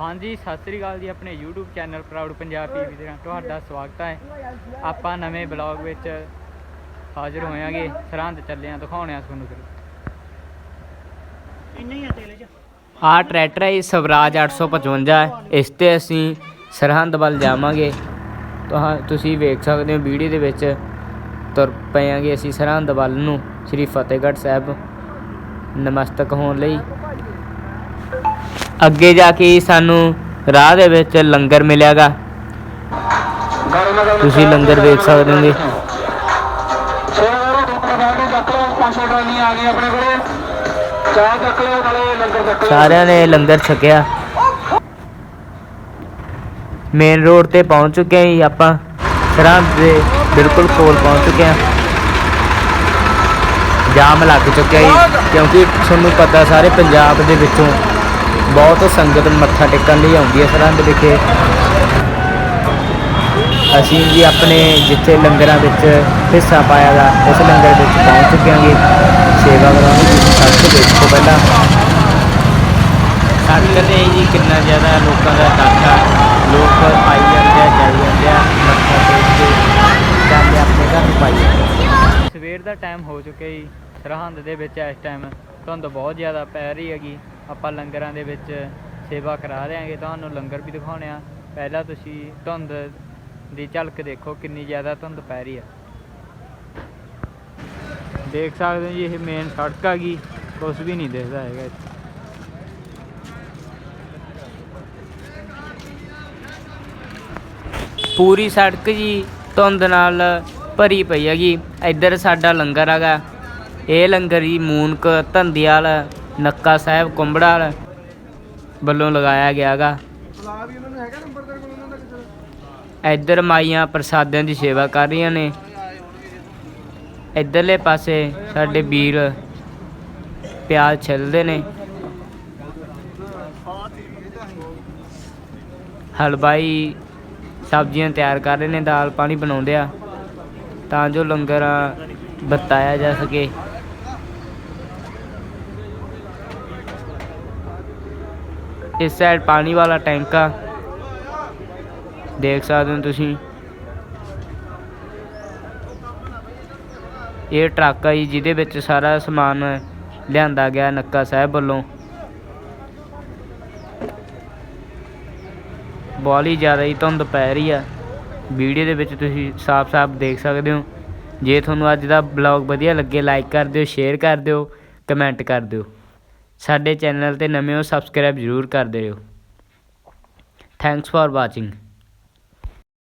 ਹਾਂਜੀ ਸਤਿ ਸ੍ਰੀ ਅਕਾਲ ਜੀ ਆਪਣੇ YouTube channel Proud Punjab TV ਦੇ ਨਾਲ ਤੁਹਾਡਾ ਸਵਾਗਤ ਹੈ। ਆਪਾਂ ਨਵੇਂ ਬਲੌਗ ਵਿੱਚ ਹਾਜ਼ਰ ਹੋਇਆਂਗੇ। ਸਰਹੰਦ ਚੱਲੇ ਆਂ ਦਿਖਾਉਣੇ ਆ ਤੁਹਾਨੂੰ ਫਿਰ। ਇੰਨਾ ਹੀ ਆ ਤੇਲ ਚ। ਆਹ ਟਰੈਕਟਰ ਹੈ ਜੀ ਸਵਰਾਜ 855 ਇਸ ਤੇ ਅਸੀਂ ਸਰਹੰਦ ਵੱਲ ਜਾਵਾਂਗੇ। ਤੁਹਾ ਤੁਸੀਂ ਵੇਖ ਸਕਦੇ ਹੋ ਵੀਡੀਓ ਦੇ ਵਿੱਚ ਤੁਰ ਪਏਆਂਗੇ ਅਸੀਂ ਸਰਹੰਦ ਵੱਲ ਨੂੰ ਸ੍ਰੀ ਫਤਿਹਗੜ੍ਹ ਸਾਹਿਬ ਨਮਸਤਕ ਹੋਣ ਲਈ। ਅੱਗੇ ਜਾ ਕੇ ਸਾਨੂੰ ਰਾਹ ਦੇ ਵਿੱਚ ਲੰਗਰ ਮਿਲਿਆਗਾ। ਤੁਸੀਂ ਲੰਗਰ ਵੇਖ ਸਕਦੇ ਹੋਗੇ। ਸਾਰਿਆਂ ਨੇ ਲੰਗਰ ਛਕਿਆ। ਮੇਨ ਰੋਡ ਤੇ ਪਹੁੰਚ ਚੁੱਕੇ ਹਾਂ ਜੀ ਆਪਾਂ। ਸਰਹੰਦ ਦੇ ਬਿਲਕੁਲ ਕੋਲ ਪਹੁੰਚ ਚੁੱਕੇ ਹਾਂ। ਜਾਮ ਲੱਗ ਚੁੱਕਿਆ ਜੀ, ਕਿਉਂਕਿ ਤੁਹਾਨੂੰ ਪਤਾ ਸਾਰੇ ਪੰਜਾਬ ਦੇ ਵਿੱਚੋਂ ਬਹੁਤ ਸੰਗਤ ਮੱਥਾ ਟੇਕਣ ਲਈ ਆਉਂਦੀ ਹੈ ਸਰਹੰਦ ਵਿਖੇ। ਅਸੀਂ ਜੀ ਆਪਣੇ ਜਿੱਥੇ ਲੰਗਰਾਂ ਵਿੱਚ ਹਿੱਸਾ ਪਾਇਆ ਗਾ ਉਸ ਲੰਗਰ ਵਿੱਚ ਪਹੁੰਚ ਚੁੱਕੇ ਹਾਂਗੇ। ਸੇਵਾ ਕਰਾਂਗੇ ਤੁਸੀਂ ਸਭ ਤੋਂ ਦੇਖੋ ਪਹਿਲਾਂ। ਸੜਕ ਤੇ ਜੀ ਕਿੰਨਾ ਜ਼ਿਆਦਾ ਲੋਕਾਂ ਦਾ ਇਕੱਠ ਲੋਕ ਆਈ ਜਾਂਦੇ ਆ, ਜਾਈ ਜਾਂਦੇ ਆ, ਮੱਥਾ ਟੇਕ ਕੇ ਜਾਂਦੇ ਆਪਣੇ ਘਰ ਨੂੰ ਪਾਈ ਜਾਂਦੇ ਸਵੇਰ ਦਾ ਟਾਈਮ ਹੋ ਚੁੱਕਿਆ ਜੀ, ਸਰਹੰਦ ਦੇ ਵਿੱਚ ਇਸ ਟਾਈਮ ਧੁੰਦ ਬਹੁਤ ਜ਼ਿਆਦਾ ਪੈ ਰਹੀ ਹੈਗੀ। ਆਪਾਂ ਲੰਗਰਾਂ ਦੇ ਵਿੱਚ ਸੇਵਾ ਕਰਾ ਦਿਆਂਗੇ ਤੁਹਾਨੂੰ ਲੰਗਰ ਵੀ ਦਿਖਾਉਣੇ ਆ। ਪਹਿਲਾਂ ਤੁਸੀਂ ਧੁੰਦ ਦੀ ਝਲਕ ਦੇਖੋ, ਕਿੰਨੀ ਜ਼ਿਆਦਾ ਧੁੰਦ ਪੈ ਰਹੀ ਆ। ਦੇਖ ਸਕਦੇ ਹੋ ਜੀ, ਇਹ ਮੇਨ ਸੜਕ ਹੈਗੀ ਕੁਝ ਵੀ ਨਹੀਂ ਦਿਖਦਾ ਹੈਗਾ ਇੱਥੇ। ਪੂਰੀ ਸੜਕ ਜੀ ਧੁੰਦ ਨਾਲ ਭਰੀ ਪਈ ਹੈਗੀ। ਇੱਧਰ ਸਾਡਾ ਲੰਗਰ ਹੈਗਾ, ਇਹ ਲੰਗਰ ਜੀ ਮੂਨਕ ਧੰਦਿਆਲ ਨੱਕਾ ਸਾਹਿਬ ਕੁੰਬੜਾ ਵੱਲੋਂ ਲਗਾਇਆ ਗਿਆ ਹੈਗਾ ਇੱਧਰ ਮਾਈਆਂ ਪ੍ਰਸਾਦਿਆਂ ਦੀ ਸੇਵਾ ਕਰ ਰਹੀਆਂ ਨੇ। ਇੱਧਰਲੇ ਪਾਸੇ ਸਾਡੇ ਵੀਰ ਪਿਆਜ਼ ਛਿੱਲਦੇ ਨੇ। ਹਲਵਾਈ ਸਬਜ਼ੀਆਂ ਤਿਆਰ ਕਰ ਰਹੇ ਨੇ, ਦਾਲ ਪਾਣੀ ਬਣਾਉਂਦੇ ਆ। ਤਾਂ ਜੋ ਲੰਗਰ ਬਤਾਇਆ ਜਾ ਸਕੇ। ਇਸ ਸਾਈਡ ਪਾਣੀ ਵਾਲਾ ਟੈਂਕ ਆ। ਦੇਖ ਸਕਦੇ ਹੋ ਤੁਸੀਂ। ਇਹ ਟਰੱਕ ਆ ਜੀ, ਜਿਹਦੇ ਵਿੱਚ ਸਾਰਾ ਸਮਾਨ ਲਿਆਂਦਾ ਗਿਆ ਨੱਕਾ ਸਾਹਿਬ ਵੱਲੋਂ। ਬਾਲੀ ਜ਼ਿਆਦਾ ਹੀ ਧੁੰਦ ਪੈ ਰਹੀ ਆ। ਵੀਡੀਓ ਦੇ ਵਿੱਚ ਤੁਸੀਂ ਸਾਫ਼-ਸਾਫ਼ ਦੇਖ ਸਕਦੇ ਹੋ। ਜੇ ਤੁਹਾਨੂੰ ਅੱਜ ਦਾ ਬਲੌਗ ਵਧੀਆ ਲੱਗੇ ਲਾਈਕ ਕਰ ਦਿਓ ਸ਼ੇਅਰ ਕਰ ਦਿਓ ਕਮੈਂਟ ਕਰ ਦਿਓ। ਸਾਡੇ ਚੈਨਲ ਤੇ ਨਵੇਂ ਹੋ ਸਬਸਕ੍ਰਾਈਬ ਜ਼ਰੂਰ ਕਰ ਦਿਓ ਥੈਂਕਸ ਫਾਰ ਵਾਚਿੰਗ